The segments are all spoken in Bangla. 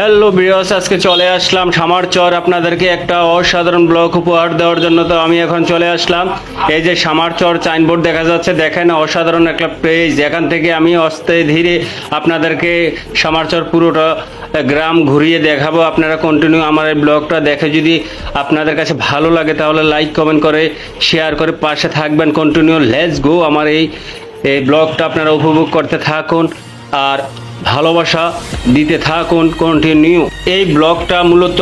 হ্যালো বিয়স আজকে চলে আসলাম সামারচর আপনাদেরকে একটা অসাধারণ ব্লক উপহার দেওয়ার জন্য তো আমি এখন চলে আসলাম। এই যে সামারচর সাইনবোর্ড দেখা যাচ্ছে, দেখেন অসাধারণ একটা পেজ এখান থেকে আমি অস্তে ধীরে আপনাদেরকে সামারচর পুরোটা গ্রাম ঘুরিয়ে দেখাবো। আপনারা কন্টিনিউ আমার এই ব্লগটা দেখে যদি আপনাদের কাছে ভালো লাগে, তাহলে লাইক কমেন্ট করে শেয়ার করে পাশে থাকবেন কন্টিনিউ লেটস গো আমার এই এই ব্লগটা আপনারা উপভোগ করতে থাকুন। আর ভালোবাসা দিতে থাকুন কন্টিনিউ এই ব্লগটা মূলত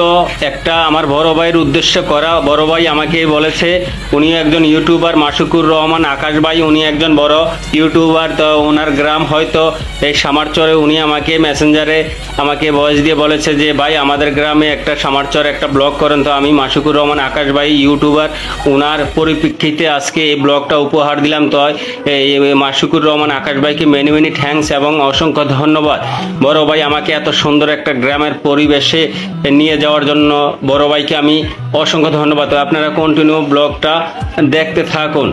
একটা আমার বড় ভাইয়ের উদ্দেশ্যে করা। বড় ভাই আমাকে বলেছে, উনি একজন ইউটিউবার মাসুকুর রহমান, আকাশ ভাই উনি একজন বড় ইউটিউবার, তো ওনার গ্রাম হয়তো এই সামারচরে উনি আমাকে মেসেঞ্জারে আমাকে ভয়েস দিয়ে বলেছে যে, ভাই, আমাদের গ্রামে একটা সামারচর একটা ব্লগ করেন। তো আমি মাসুকুর রহমান, আকাশ ভাই ইউটিউবার ওনার পরিপ্রেক্ষিতে আজকে এই ব্লগটা উপহার দিলাম। তো এই মাসুকুর রহমান, আকাশ ভাইকে মেনি মেনি থ্যাঙ্কস এবং অসংখ্য ধন্যবাদ। বড় ভাই, আমাকে এত সুন্দর একটা গ্রামের পরিবেশে নিয়ে যাওয়ার জন্য বড় ভাইকে আমি অসংখ্য ধন্যবাদ। আপনারা কন্টিনিউ ব্লগটা দেখতে থাকুন।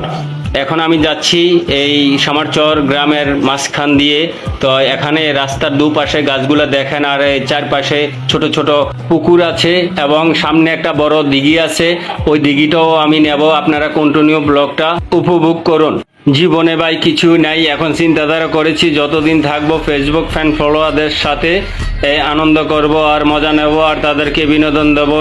এখন আমি যাচ্ছি এই সামারচর গ্রামের মাঝখান দিয়ে। তো এখানে রাস্তার দুপাশে গাছগুলো দেখেন, আর এই চারপাশে ছোট ছোট পুকুর আছে এবং সামনে একটা বড় দিঘি আছে। ওই দিঘিটাও আমি নেব। আপনারা কন্টিনিউ ব্লগটা উপভোগ করুন। জীবনে ভাই কিছু নাই এখন চিন্তাধারা করেছি যতদিন থাকব ফেসবুক ফ্যান ফলোয়ারদের সাথে। এই আনন্দ করব আর মজা নেব আর তাদেরকে বিনোদন দেবো।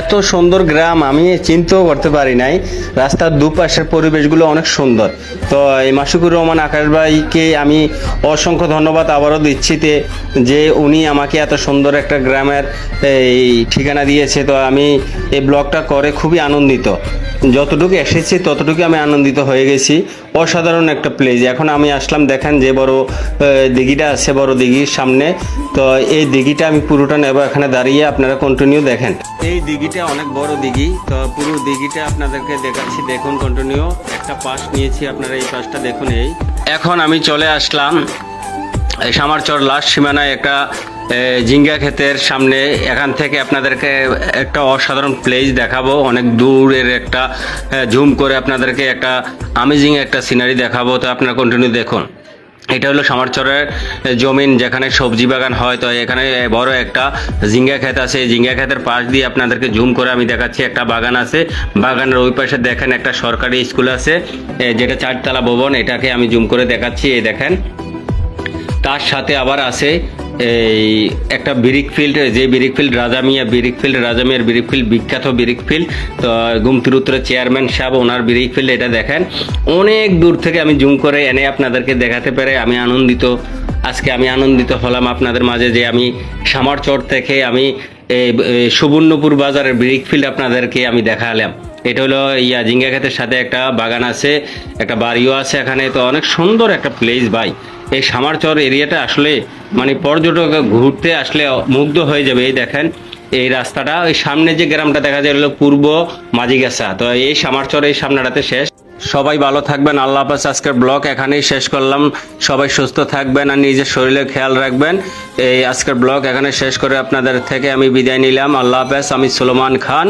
এত সুন্দর গ্রাম আমি চিন্তাও করতে পারি নাই। রাস্তার দুপাশের পরিবেশগুলো অনেক সুন্দর। তো এই মাসুকুর রহমান আকাশ ভাইকে আমি অসংখ্য ধন্যবাদ আবারও দিচ্ছিতে যে উনি আমাকে এত সুন্দর একটা গ্রামের এই ঠিকানা দিয়েছে। তো আমি এই ব্লগটা করে খুবই আনন্দিত। যতটুকু এসেছি ততটুকু আমি আনন্দিত হয়ে গেছি। অসাধারণ একটা প্লেস এখন আমি আসলাম, দেখেন যে বড় দিঘিটা আছে, বড় দিঘির সামনে। তো এই দিঘিটা আমি পুরোটা নেব এখানে দাঁড়িয়ে, আপনারা কন্টিনিউ দেখেন। এই দিঘিটা অনেক বড় দিঘি, তো পুরো দিঘিটা আপনাদেরকে দেখাচ্ছি, দেখুন কন্টিনিউ একটা পাশ নিয়েছি আপনারা, এই পাশটা দেখুন এই। এখন আমি চলে আসলাম সামারচর লাস্ট সীমানায় একটা জিঙ্গা ক্ষেতের সামনে। এখান থেকে আপনাদেরকে একটা অসাধারণ প্লেস দেখাবো, অনেক দূরের একটা জুম করে আপনাদেরকে একটা আমেজিং একটা সিনারি দেখাবো, তো আপনারা কন্টিনিউ দেখুন। এটা হলো সামারচরের জমিন, যেখানে সবজি বাগান হয়। তো এখানে বড় একটা জিঙ্গা ক্ষেত আছে। জিঙ্গা ক্ষেতের পাশ দিয়ে আপনাদেরকে জুম করে আমি দেখাচ্ছি একটা বাগান আছে। বাগানের ওই পাশে দেখেন একটা সরকারি স্কুল আছে যেটা চারতলা ভবন। এটাকে আমি জুম করে দেখাচ্ছি, এই দেখেন। তার সাথে আবার আছে এই একটা বিরিক ফিল্ড যে brick field Rajamiya brick field রাজামিয়ার brick field বিখ্যাত বিরিক ফিল্ড তো গুমতির উত্তরে চেয়ারম্যান সাহেব ওনার বিরিক ফিল্ড এটা দেখেন। অনেক দূর থেকে আমি জুম করে এনে আপনাদেরকে দেখাতে পেরে আমি আনন্দিত। আজকে আমি আনন্দিত হলাম আপনাদের মাঝে যে আমি সামারচর থেকে আমি সুবর্ণপুর বাজারের ব্রিক ফিল্ড আপনাদেরকে আমি দেখালাম। এটা হলো ইয়া জিঙ্গা সাথে একটা বাগান আছে, একটা বাড়িও আছে এখানে, তো অনেক সুন্দর একটা প্লেস ভাই। এই সামারচর এরিয়াটা আসলে মানে পর্যটক ঘুরতে আসলে মুগ্ধ হয়ে যাবে, এই দেখেন। এই রাস্তাটা ওই সামনে যে গ্রামটা দেখা যায় হলো পূর্ব মাঝিগাছা তো এই সামারচর এই সামনাটাতে শেষ। সবাই ভালো থাকবেন, আল্লাহ হাফেজ। আজকের ব্লগ এখানেই শেষ করলাম। সবাই সুস্থ থাকবেন আর নিজের শরীরের খেয়াল রাখবেন। এই আজকের ব্লগ এখানে শেষ করে আপনাদের থেকে আমি বিদায় নিলাম। আল্লাহ হাফেজ, আমি সুলেমান খান।